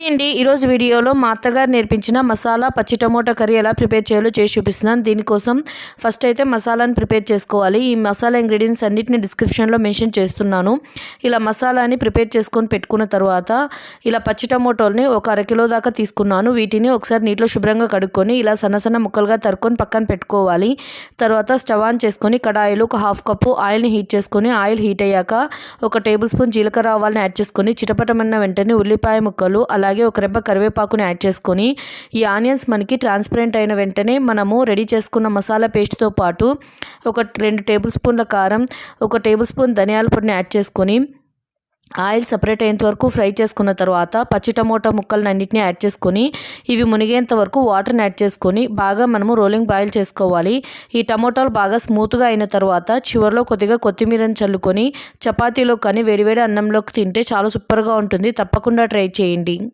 అండి ఈరోజు వీడియోలో మా అత్తగారు నేర్పించిన మసాలా పచ్చి టమోటా కర్రీ ఎలా ప్రిపేర్ చేయాలో చేసి చూపిస్తున్నాను. దీనికోసం ఫస్ట్ అయితే మసాలాని ప్రిపేర్ చేసుకోవాలి. ఈ మసాలా ఇంగ్రీడియంట్స్ అన్నిటిని డిస్క్రిప్షన్లో మెన్షన్ చేస్తున్నాను. ఇలా మసాలాని ప్రిపేర్ చేసుకొని పెట్టుకున్న తర్వాత ఇలా పచ్చి టమోటోల్ని ఒక అరకిలో దాకా తీసుకున్నాను. వీటిని ఒకసారి నీటిలో శుభ్రంగా కడుక్కొని ఇలా సన్న సన్న ముక్కలుగా తరుక్కొని పక్కన పెట్టుకోవాలి. తర్వాత స్టవ్ ఆన్ చేసుకొని కడాయిలో ఒక హాఫ్ కప్పు ఆయిల్ని హీట్ చేసుకొని ఆయిల్ హీట్ అయ్యాక ఒక టేబుల్ స్పూన్ జీలకర్ర ఆవాలని యాడ్ చేసుకొని చిటపటమన్న వెంటనే ఉల్లిపాయ ముక్కలు అలా అలాగే ఒక రెబ్బ కరివేపాకుని యాడ్ చేసుకొని ఈ ఆనియన్స్ మనకి ట్రాన్స్పరెంట్ అయిన వెంటనే మనము రెడీ చేసుకున్న మసాలా పేస్ట్తో పాటు ఒక రెండు టేబుల్ స్పూన్ల కారం ఒక టేబుల్ స్పూన్ ధనియాల పొడిని యాడ్ చేసుకొని ఆయిల్ సపరేట్ అయ్యేంత వరకు ఫ్రై చేసుకున్న తర్వాత పచ్చి టమోటా ముక్కలను అన్నింటినీ యాడ్ చేసుకొని ఇవి మునిగేంత వరకు వాటర్ని యాడ్ చేసుకొని బాగా మనము రోలింగ్ బాయిల్ చేసుకోవాలి. ఈ టమోటాలు బాగా స్మూత్గా అయిన తర్వాత చివరిలో కొద్దిగా కొత్తిమీరని చల్లుకొని చపాతీలో కానీ వేడివేడి అన్నంలోకి తింటే చాలా సూపర్గా ఉంటుంది. తప్పకుండా ట్రై చేయండి.